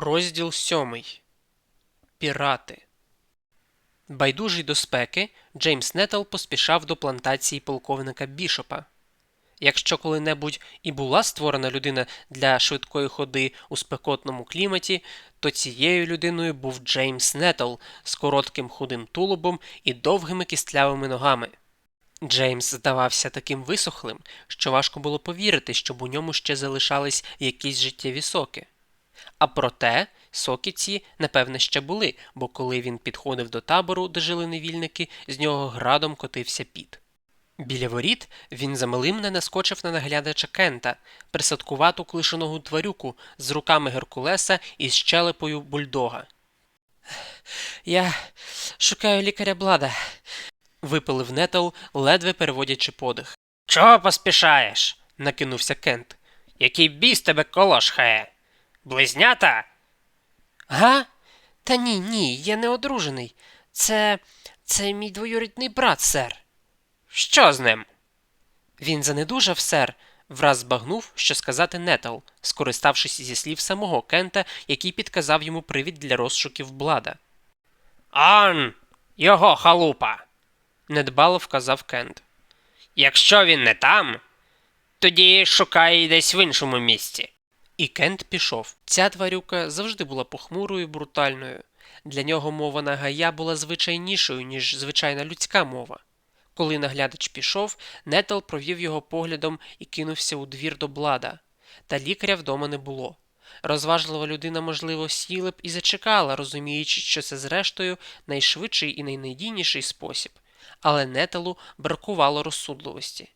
Розділ сьомий. Пірати. Байдужий до спеки, Джеймс Нетл поспішав до плантації полковника Бішопа. Якщо коли-небудь і була створена людина для швидкої ходи у спекотному кліматі, то цією людиною був Джеймс Нетл з коротким худим тулубом і довгими кістлявими ногами. Джеймс здавався таким висохлим, що важко було повірити, щоб у ньому ще залишались якісь життєві соки. А проте соки ці, напевне, ще були, бо коли він підходив до табору, де жили невільники, з нього градом котився піт. Біля воріт він замилим не наскочив на наглядача Кента, присадкувату клишеного тварюку з руками Геркулеса і з щелепою бульдога. Я шукаю лікаря Блада, випилив Нетл, ледве переводячи подих. Чого поспішаєш? Накинувся Кент. Який біс тебе колошхає? Близнята? Га? Та ні, ні, я не одружений. Це. це мій двоюрідний брат, сер. Що з ним? Він занедужав, сер, враз збагнув, що сказати Нетл, скориставшись зі слів самого Кента, який підказав йому привід для розшуків Блада. Он, його халупа. Недбало вказав Кент. Якщо він не там, тоді шукай десь в іншому місці. І Кент пішов. Ця тварюка завжди була похмурою і брутальною. Для нього мова на гая була звичайнішою, ніж звичайна людська мова. Коли наглядач пішов, Нетл провів його поглядом і кинувся у двір до блада. Та лікаря вдома не було. Розважлива людина, можливо, сіла б і зачекала, розуміючи, що це зрештою найшвидший і найнадійніший спосіб. Але Нетелу бракувало розсудливості.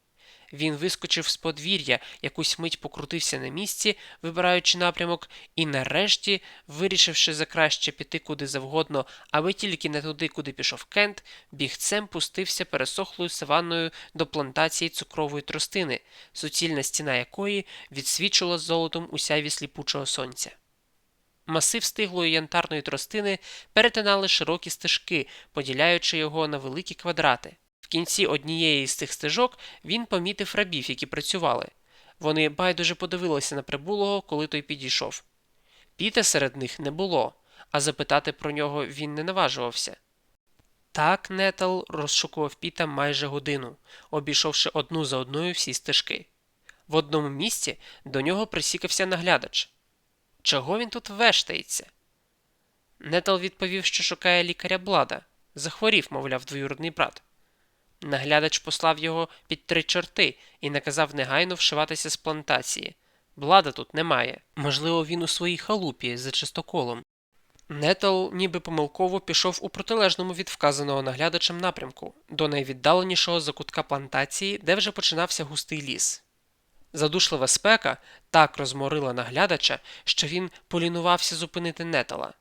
Він вискочив з подвір'я, якусь мить покрутився на місці, вибираючи напрямок, і нарешті, вирішивши за краще піти куди завгодно, аби тільки не туди, куди пішов Кент, бігцем пустився пересохлою саванною до плантації цукрової тростини, суцільна стіна якої відсвічувала золотом у сяйві сліпучого сонця. Масив стиглої янтарної тростини перетинали широкі стежки, поділяючи його на великі квадрати. Кінці однієї з цих стежок він помітив рабів, які працювали. Вони байдуже подивилися на прибулого, коли той підійшов. Піта серед них не було, а запитати про нього він не наважувався. Так Нетл розшукував Піта майже годину, обійшовши одну за одною всі стежки. В одному місці до нього присікався наглядач. Чого він тут вештається? Нетл відповів, що шукає лікаря Блада. Захворів, мовляв, двоюродний брат. Наглядач послав його під три чорти і наказав негайно вшиватися з плантації. Блада тут немає. Можливо, він у своїй халупі за чистоколом. Нетл ніби помилково пішов у протилежному від вказаного наглядачем напрямку, до найвіддаленішого закутка плантації, де вже починався густий ліс. Задушлива спека так розморила наглядача, що він полінувався зупинити Нетала.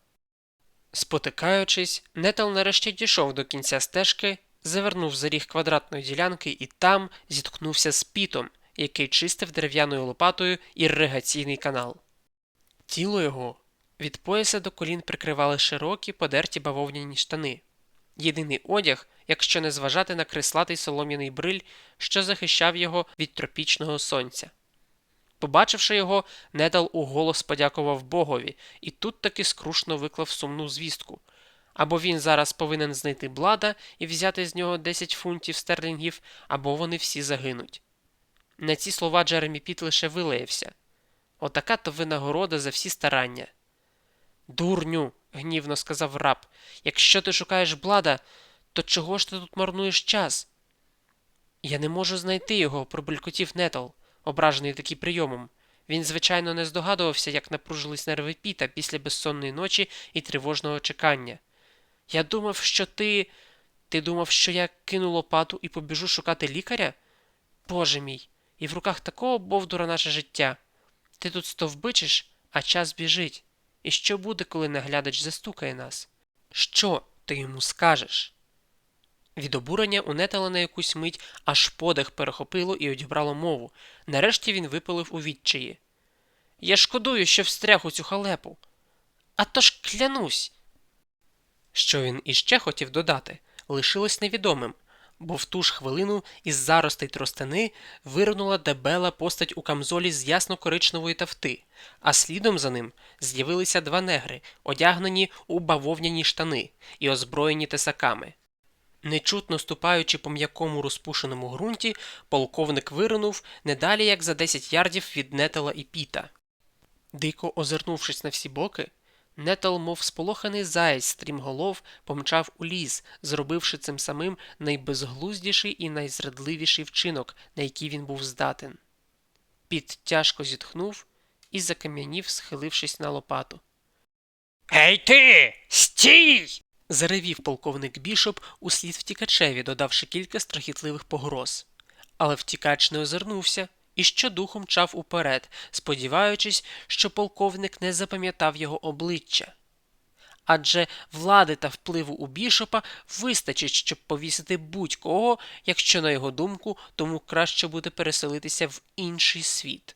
Спотикаючись, Нетал нарешті дійшов до кінця стежки, завернув за ріг квадратної ділянки і там зіткнувся з пітом, який чистив дерев'яною лопатою іригаційний канал. Тіло його від пояса до колін прикривали широкі подерті бавовняні штани. Єдиний одяг, якщо не зважати на креслатий солом'яний бриль, що захищав його від тропічного сонця. Побачивши його, Недал уголос подякував Богові і тут таки скрушно виклав сумну звістку. Або він зараз повинен знайти блада і взяти з нього 10 фунтів стерлінгів, або вони всі загинуть. На ці слова Джеремі Піт лише вилаявся. Отака то винагорода за всі старання. Дурню, гнівно сказав раб, якщо ти шукаєш блада, то чого ж ти тут марнуєш час? Я не можу знайти його, пробулькотів Нетл, ображений таким прийомом. Він, звичайно, не здогадувався, як напружились нерви Піта після безсонної ночі і тривожного чекання. Я думав, що ти. Ти думав, що я кину лопату і побіжу шукати лікаря? Боже мій, і в руках такого бовдура наше життя. Ти тут стовбичиш, а час біжить. І що буде, коли наглядач застукає нас? Що ти йому скажеш? Від обурення у Нетала на якусь мить аж подих перехопило і одібрало мову. Нарешті він випалив у відчаї. Я шкодую, що встряг у цю халепу. А то ж клянусь. Що він іще хотів додати, лишилось невідомим, бо в ту ж хвилину із заростей тростини вирнула дебела постать у камзолі з ясно-коричневої тафти, а слідом за ним з'явилися два негри, одягнені у бавовняні штани і озброєні тесаками. Нечутно ступаючи по м'якому розпушеному ґрунті, полковник виринув не далі як за 10 ярдів від нетела і піта. Дико озирнувшись на всі боки, Нетел, мов сполоханий заєць стрімголов, помчав у ліс, зробивши цим самим найбезглуздіший і найзрадливіший вчинок, на який він був здатен. Піт тяжко зітхнув і закам'янів, схилившись на лопату. Гей ти! Стій! Заревів полковник бішоп услід втікачеві, додавши кілька страхітливих погроз. Але втікач не озирнувся і щодуху мчав уперед, сподіваючись, що полковник не запам'ятав його обличчя. Адже влади та впливу у бішопа вистачить, щоб повісити будь-кого, якщо, на його думку, тому краще буде переселитися в інший світ.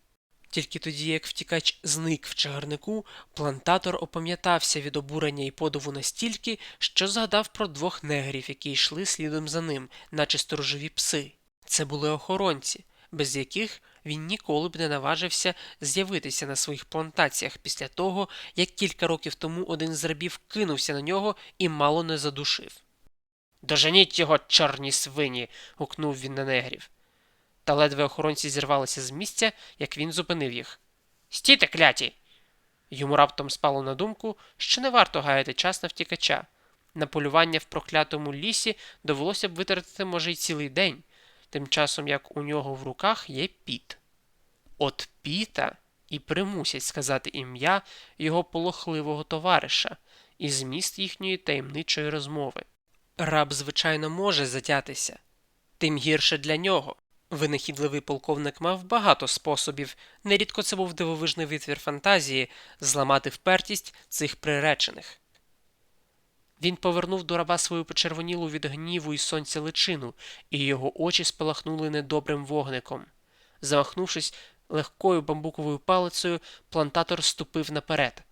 Тільки тоді, як втікач зник в чагарнику, плантатор опам'ятався від обурення і подиву настільки, що згадав про двох негрів, які йшли слідом за ним, наче сторожові пси. Це були охоронці, без яких він ніколи б не наважився з'явитися на своїх плантаціях після того, як кілька років тому один з рабів кинувся на нього і мало не задушив. Доженіть його, чорні свині. гукнув він на негрів. Та ледве охоронці зірвалися з місця, як він зупинив їх. Стійте, кляті! Йому раптом спало на думку, що не варто гаяти час на втікача. На полювання в проклятому лісі довелося б витратити, може, й цілий день, тим часом як у нього в руках є піт. От піта і примусять сказати ім'я його полохливого товариша і зміст їхньої таємничої розмови. Раб, звичайно, може затятися, тим гірше для нього. Винахідливий полковник мав багато способів, нерідко це був дивовижний витвір фантазії, зламати впертість цих приречених. Він повернув до раба свою почервонілу від гніву і сонця личину, і його очі спалахнули недобрим вогником. Замахнувшись легкою бамбуковою палицею, плантатор ступив наперед.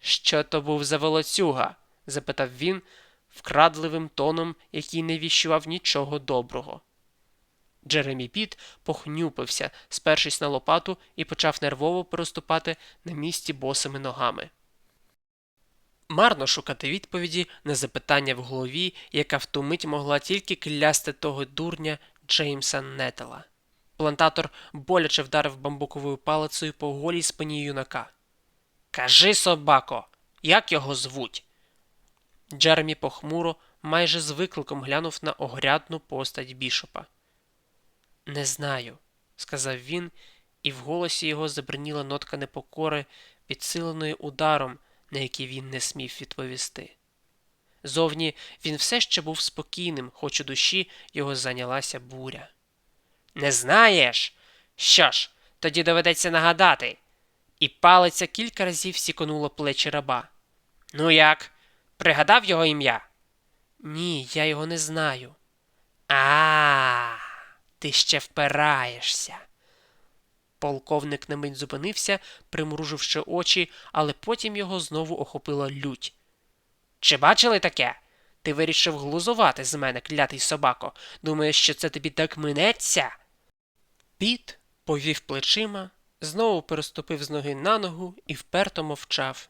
Що то був за волоцюга? запитав він вкрадливим тоном, який не віщував нічого доброго. Джеремі Піт похнюпився, спершись на лопату, і почав нервово переступати на місці босими ногами. Марно шукати відповіді на запитання в голові, яка в ту мить могла тільки клясти того дурня Джеймса Нетела. Плантатор боляче вдарив бамбуковою палицею по голій спині юнака. Кажи, собако, як його звуть? Джеремі похмуро, майже з викликом глянув на огрядну постать бішопа. Не знаю, сказав він, і в голосі його забриніла нотка непокори, підсиленої ударом, на який він не смів відповісти. Зовні він все ще був спокійним, хоч у душі його зайнялася буря. Не знаєш? Що ж, тоді доведеться нагадати. І палиця кілька разів сіконула плечі раба. Ну як? Пригадав його ім'я? Ні, я його не знаю. А, ти ще впираєшся. Полковник на мить зупинився, примруживши очі, але потім його знову охопила лють. Чи бачили таке? Ти вирішив глузувати з мене, клятий собако. Думаєш, що це тобі так минеться? Піт повів плечима, знову переступив з ноги на ногу і вперто мовчав.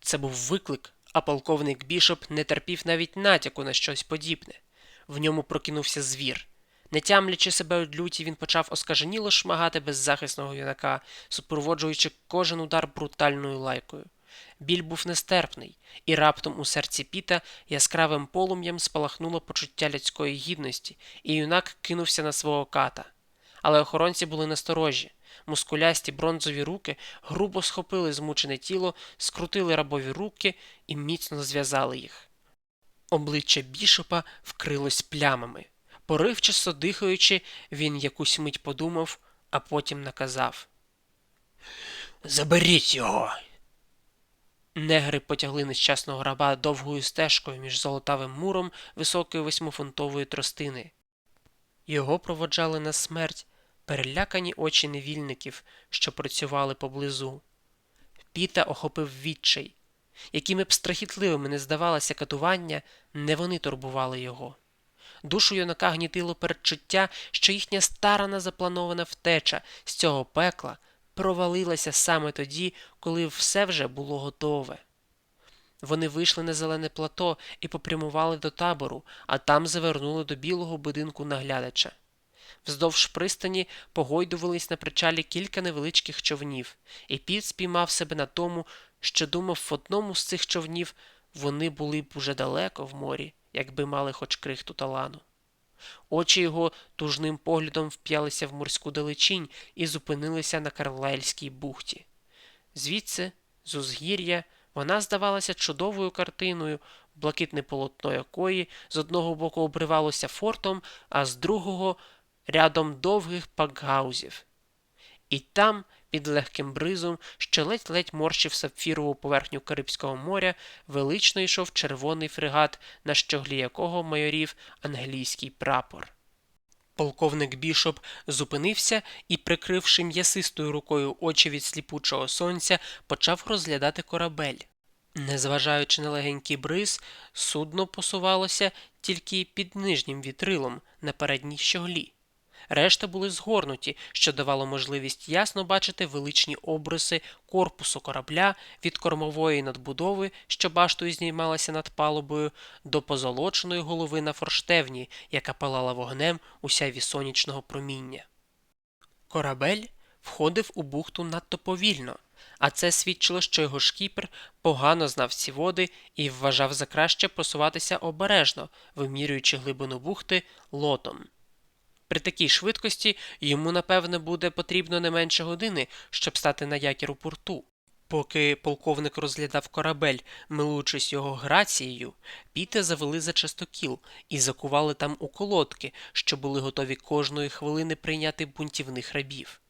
Це був виклик, а полковник бішоп не терпів навіть натяку на щось подібне. В ньому прокинувся звір. Не тямлячи себе від люті, він почав оскаженіло шмагати беззахисного юнака, супроводжуючи кожен удар брутальною лайкою. Біль був нестерпний, і раптом у серці піта яскравим полум'ям спалахнуло почуття людської гідності, і юнак кинувся на свого ката. Але охоронці були насторожі. Мускулясті бронзові руки грубо схопили змучене тіло, скрутили рабові руки і міцно зв'язали їх. Обличчя бішопа вкрилось плямами. Поривчасто дихаючи, він якусь мить подумав, а потім наказав Заберіть його. Негри потягли нещасного раба довгою стежкою між золотавим муром високої восьмифунтової тростини. Його проводжали на смерть перелякані очі невільників, що працювали поблизу. Піта охопив відчай. Якими б страхітливими не здавалося катування, не вони турбували його. Душу юнака гнітило передчуття, що їхня старана запланована втеча з цього пекла провалилася саме тоді, коли все вже було готове. Вони вийшли на зелене плато і попрямували до табору, а там завернули до білого будинку наглядача. Вздовж пристані погойдувались на причалі кілька невеличких човнів, і Піт спіймав себе на тому, що думав в одному з цих човнів вони були б уже далеко в морі, якби мали хоч крихту талану. Очі його тужним поглядом вп'ялися в морську далечінь і зупинилися на Карлайльській бухті. Звідси, з узгір'я, вона здавалася чудовою картиною, блакитне полотно якої з одного боку обривалося фортом, а з другого рядом довгих пакгаузів. І там, під легким бризом, що ледь-ледь морщив сапфірову поверхню Карибського моря, велично йшов червоний фрегат, на щоглі якого майорів англійський прапор. Полковник Бішоп зупинився і, прикривши м'ясистою рукою очі від сліпучого сонця, почав розглядати корабель. Незважаючи на легенький бриз, судно посувалося тільки під нижнім вітрилом на передній щоглі. Решта були згорнуті, що давало можливість ясно бачити величні обриси корпусу корабля від кормової надбудови, що баштою знімалася над палубою, до позолоченої голови на форштевні, яка палала вогнем у сяйві сонячного проміння. Корабель входив у бухту надто повільно, а це свідчило, що його шкіпер погано знав ці води і вважав за краще просуватися обережно, вимірюючи глибину бухти лотом. При такій швидкості йому, напевне, буде потрібно не менше години, щоб стати на якір у порту. Поки полковник розглядав корабель, милуючись його грацією, піти завели за частокіл і закували там у колодки, що були готові кожної хвилини прийняти бунтівних рабів.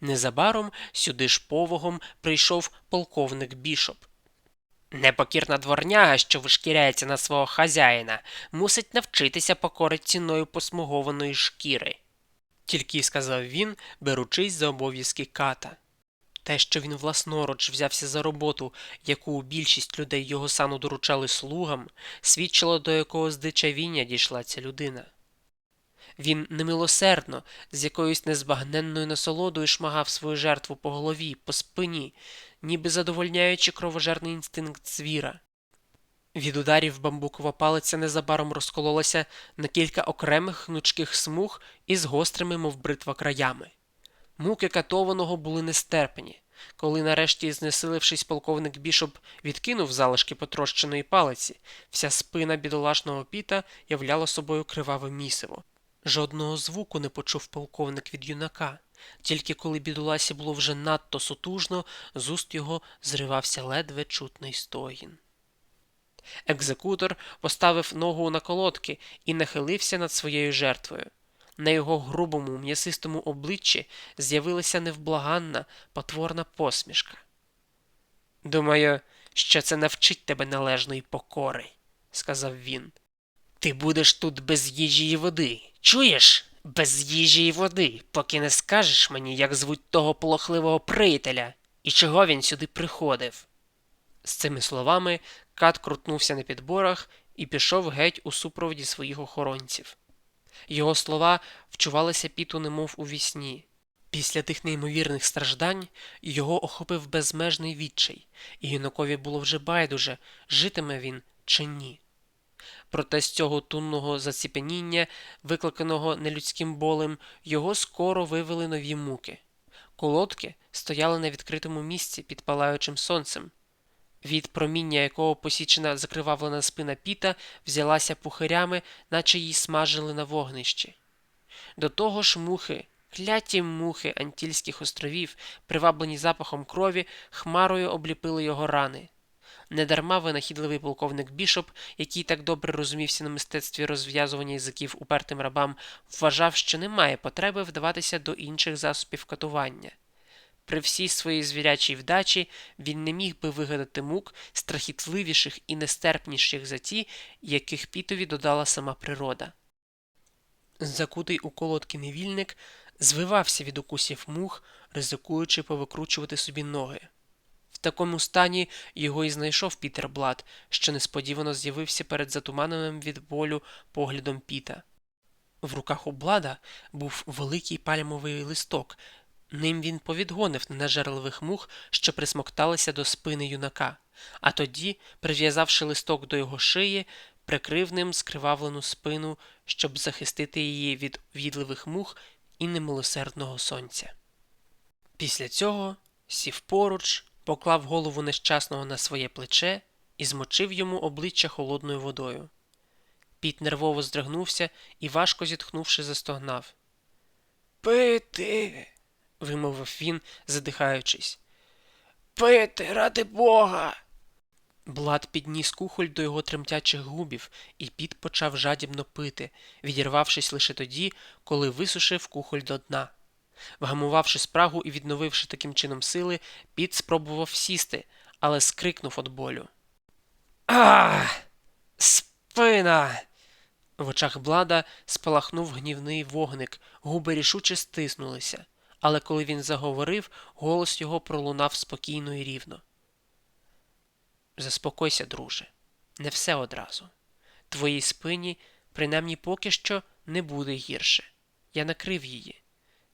Незабаром сюди ж повагом прийшов полковник Бішоп. Непокірна дворняга, що вишкіряється на свого хазяїна, мусить навчитися покорить ціною посмугованої шкіри. Тільки сказав він, беручись за обов'язки ката. Те, що він власноруч взявся за роботу, яку більшість людей його сану доручали слугам, свідчило до якого здичавіння дійшла ця людина. Він немилосердно, з якоюсь незбагненною насолодою шмагав свою жертву по голові, по спині, ніби задовольняючи кровожерний інстинкт звіра. Від ударів бамбукова палиця незабаром розкололася на кілька окремих гнучких смуг із гострими, мов бритва, краями. Муки катованого були нестерпні. Коли нарешті, знесилившись, полковник Бішоп відкинув залишки потрощеної палиці, вся спина бідолашного піта являла собою криваве місиво. Жодного звуку не почув полковник від юнака, тільки коли бідоласі було вже надто сутужно, з уст його зривався ледве чутний стогін. Екзекутор поставив ногу на колодки і нахилився над своєю жертвою. На його грубому, м'ясистому обличчі з'явилася невблаганна, потворна посмішка. Думаю, що це навчить тебе належної покори, сказав він. Ти будеш тут без їжі і води. Чуєш? Без їжі і води, поки не скажеш мені, як звуть того полохливого приятеля і чого він сюди приходив. З цими словами кат крутнувся на підборах і пішов геть у супроводі своїх охоронців. Його слова вчувалися піту, немов у вісні. Після тих неймовірних страждань його охопив безмежний відчай, і юнакові було вже байдуже, житиме він чи ні. Проте з цього тунного заціпеніння, викликаного нелюдським болем, його скоро вивели нові муки. Колодки стояли на відкритому місці під палаючим сонцем, від проміння якого посічена закривавлена спина піта взялася пухирями, наче її смажили на вогнищі. До того ж мухи, кляті мухи Антільських островів, приваблені запахом крові, хмарою обліпили його рани. Недарма винахідливий полковник Бішоп, який так добре розумівся на мистецтві розв'язування язиків упертим рабам, вважав, що немає потреби вдаватися до інших засобів катування. При всій своїй звірячій вдачі він не міг би вигадати мук страхітливіших і нестерпніших за ті, яких пітові додала сама природа. Закутий у колодки невільник звивався від укусів мух, ризикуючи повикручувати собі ноги. В такому стані його і знайшов Пітер Блад, що несподівано з'явився перед затуманеним від болю поглядом Піта. В руках у Блада був великий пальмовий листок. Ним він повідгонив ненажерливих мух, що присмокталися до спини юнака, а тоді, прив'язавши листок до його шиї, прикрив ним скривавлену спину, щоб захистити її від в'їдливих мух і немилосердного сонця. Після цього сів поруч, поклав голову нещасного на своє плече і змочив йому обличчя холодною водою. Піт нервово здригнувся і, важко зітхнувши, застогнав. Пити. вимовив він, задихаючись. Пити, ради Бога. Блад підніс кухоль до його тремтячих губів, і Піт почав жадібно пити, відірвавшись лише тоді, коли висушив кухоль до дна. Вгамувавши спрагу і відновивши таким чином сили, Піт спробував сісти, але скрикнув від болю. А! Спина! В очах Блада спалахнув гнівний вогник, губи рішуче стиснулися, але коли він заговорив, голос його пролунав спокійно і рівно. Заспокойся, друже, не все одразу. Твоїй спині, принаймні поки що, не буде гірше. Я накрив її.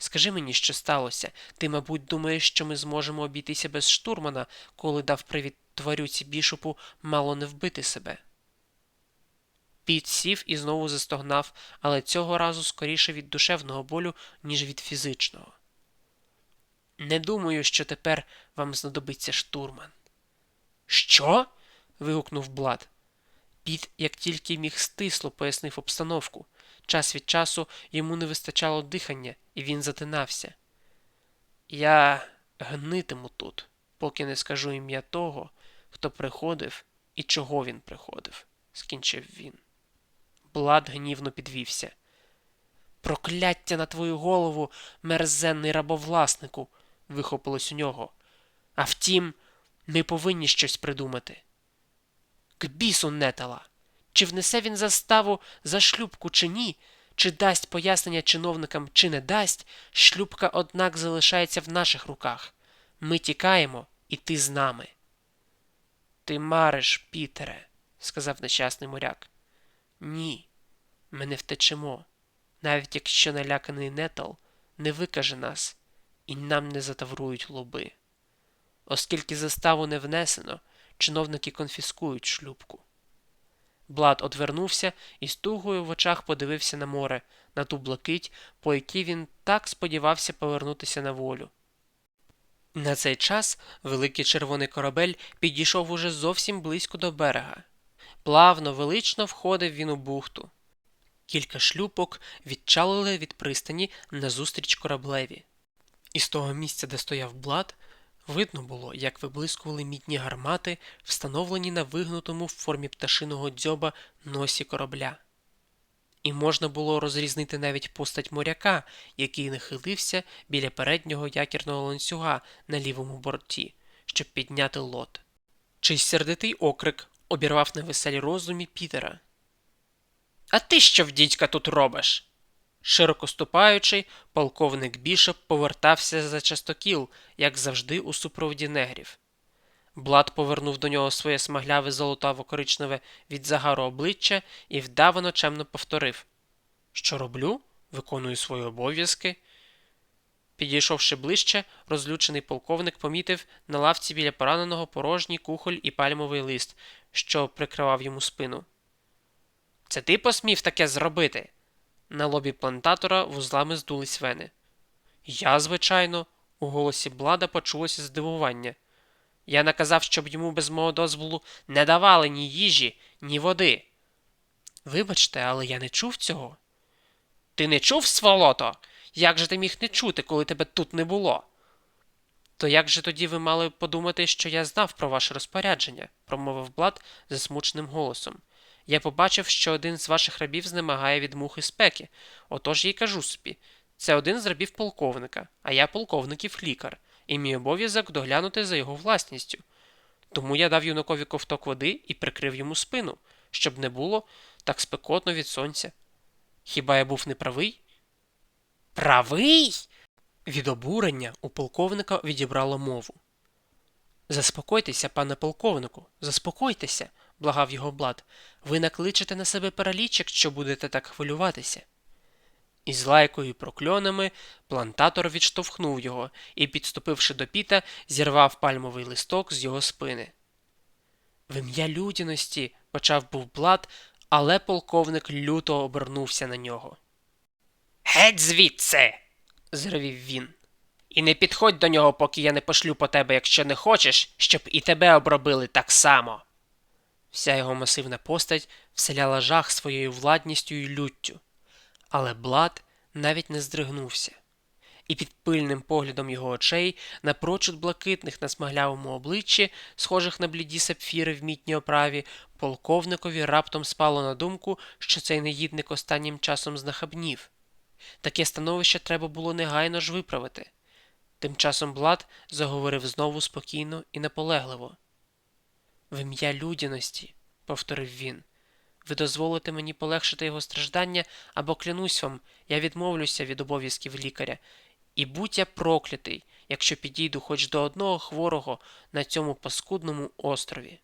Скажи мені, що сталося. Ти, мабуть, думаєш, що ми зможемо обійтися без штурмана, коли дав привід тварюці бішопу мало не вбити себе. Піт сів і знову застогнав, але цього разу скоріше від душевного болю, ніж від фізичного. Не думаю, що тепер вам знадобиться штурман. Що? вигукнув Блад. Піт, як тільки міг стисло, пояснив обстановку. Час від часу йому не вистачало дихання, і він затинався. Я гнитиму тут, поки не скажу ім'я того, хто приходив і чого він приходив, скінчив він. Блад гнівно підвівся. Прокляття на твою голову, мерзенний рабовласнику, вихопилось у нього. А втім, ми повинні щось придумати. К бісу нетала. Чи внесе він заставу за шлюбку, чи ні, чи дасть пояснення чиновникам, чи не дасть, шлюбка, однак, залишається в наших руках. Ми тікаємо, і ти з нами. Ти мариш, Пітере, сказав нещасний моряк. Ні, ми не втечемо, навіть якщо наляканий нетал не викаже нас, і нам не затаврують лоби. Оскільки заставу не внесено, чиновники конфіскують шлюбку. Блад одвернувся і з тугою в очах подивився на море, на ту блакить, по якій він так сподівався повернутися на волю. На цей час великий червоний корабель підійшов уже зовсім близько до берега. Плавно, велично входив він у бухту. Кілька шлюпок відчалили від пристані назустріч кораблеві. І з того місця, де стояв блад, видно було, як виблискували мідні гармати, встановлені на вигнутому в формі пташиного дзьоба носі корабля. І можна було розрізнити навіть постать моряка, який нахилився біля переднього якірного ланцюга на лівому борті, щоб підняти лот. Чийсь сердитий окрик обірвав невеселі розумі Пітера. А ти що в дідька тут робиш? Широко ступаючи, полковник Бішоп повертався за частокіл, як завжди, у супроводі негрів. Блад повернув до нього своє смагляве золотаво-коричневе від загару обличчя і вдавано чемно повторив Що роблю? Виконую свої обов'язки. Підійшовши ближче, розлючений полковник помітив на лавці біля пораненого порожній кухоль і пальмовий лист, що прикривав йому спину. Це ти посмів таке зробити? На лобі плантатора вузлами здулись вени. Я, звичайно, у голосі Блада почулося здивування. Я наказав, щоб йому без мого дозволу не давали ні їжі, ні води. Вибачте, але я не чув цього. Ти не чув, сволото? Як же ти міг не чути, коли тебе тут не було? То як же тоді ви мали подумати, що я знав про ваше розпорядження? промовив Блад засмученим голосом. Я побачив, що один з ваших рабів знемагає від мухи спеки. Отож я й кажу собі. Це один з рабів полковника, а я полковників лікар, і мій обов'язок доглянути за його власністю. Тому я дав юнакові ковток води і прикрив йому спину, щоб не було так спекотно від сонця. Хіба я був неправий? Правий? Від обурення у полковника відібрало мову. Заспокойтеся, пане полковнику, заспокойтеся, благав його Блад. Ви накличете на себе параліч, якщо будете так хвилюватися. Із лайкою і прокльонами плантатор відштовхнув його і, підступивши до піта, зірвав пальмовий листок з його спини. В ім'я людяності почав був Блад, але полковник люто обернувся на нього. Геть звідси! Зревів він. І не підходь до нього, поки я не пошлю по тебе, якщо не хочеш, щоб і тебе обробили так само. Вся його масивна постать вселяла жах своєю владністю і люттю. Але Блад навіть не здригнувся. І під пильним поглядом його очей, напрочуд блакитних на смаглявому обличчі, схожих на бліді сапфіри в мітній оправі, полковникові раптом спало на думку, що цей негідник останнім часом знахабнів. Таке становище треба було негайно ж виправити. Тим часом Блад заговорив знову спокійно і наполегливо. В ім'я людяності, повторив він, ви дозволите мені полегшити його страждання, або клянусь вам, я відмовлюся від обов'язків лікаря, і будь я проклятий, якщо підійду хоч до одного хворого на цьому паскудному острові.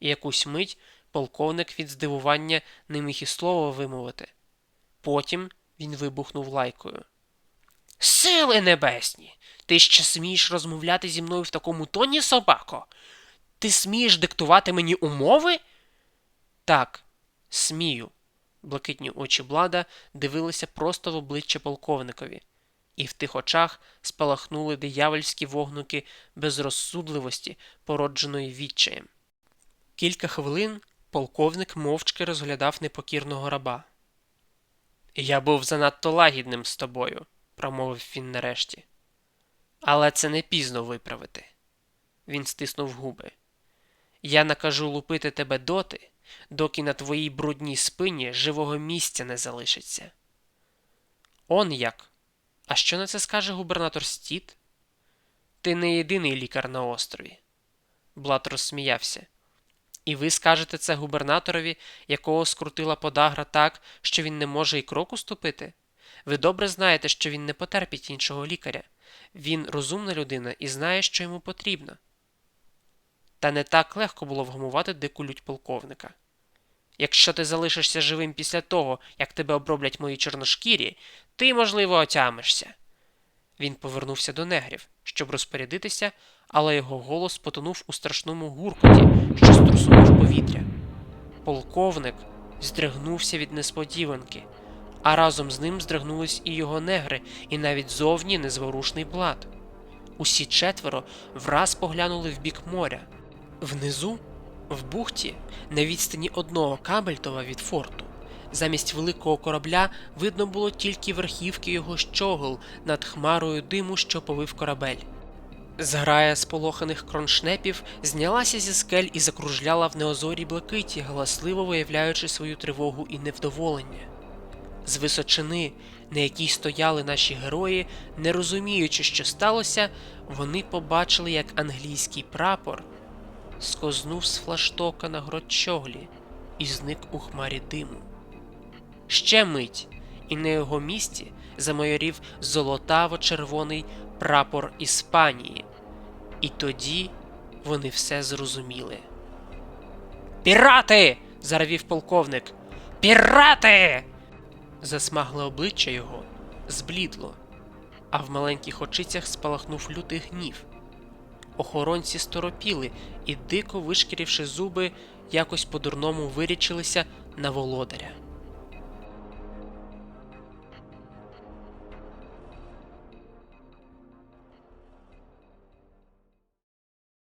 І якусь мить полковник від здивування не міг і слова вимовити. Потім він вибухнув лайкою. Сили небесні! Ти ще смієш розмовляти зі мною в такому тоні, собако? Ти смієш диктувати мені умови? Так, смію. Блакитні очі Блада дивилися просто в обличчя полковникові, і в тих очах спалахнули диявольські вогнуки безрозсудливості, породженої відчаєм. Кілька хвилин полковник мовчки розглядав непокірного раба. Я був занадто лагідним з тобою, промовив він нарешті. Але це не пізно виправити. Він стиснув губи. Я накажу лупити тебе доти, доки на твоїй брудній спині живого місця не залишиться. Он як? А що на це скаже губернатор Стіт? Ти не єдиний лікар на острові. Блат розсміявся. І ви скажете це губернаторові, якого скрутила подагра так, що він не може і кроку ступити? Ви добре знаєте, що він не потерпить іншого лікаря. Він розумна людина і знає, що йому потрібно. Та не так легко було вгамувати дику лють полковника. Якщо ти залишишся живим після того, як тебе оброблять мої чорношкірі, ти, можливо, отямишся. Він повернувся до негрів, щоб розпорядитися, але його голос потонув у страшному гуркоті, що струсунув повітря. Полковник здригнувся від несподіванки, а разом з ним здригнулись і його негри, і навіть зовні незворушний блад. Усі четверо враз поглянули в бік моря. Внизу, в бухті, на відстані одного кабельтова від форту, замість великого корабля видно було тільки верхівки його щогол над хмарою диму, що повив корабель. Зграя сполоханих кроншнепів знялася зі скель і закружляла в неозорій блакиті, галасливо виявляючи свою тривогу і невдоволення. З височини, на якій стояли наші герої, не розуміючи, що сталося, вони побачили, як англійський прапор скознув з флаштока на гротчоглі і зник у хмарі диму. Ще мить, і на його місці замайорів золотаво-червоний прапор Іспанії, і тоді вони все зрозуміли. Пірати! заревів полковник. Пірати! Засмагле обличчя його зблідло, а в маленьких очицях спалахнув лютий гнів. Охоронці сторопіли і, дико вишкіривши зуби, якось по-дурному вирічилися на володаря.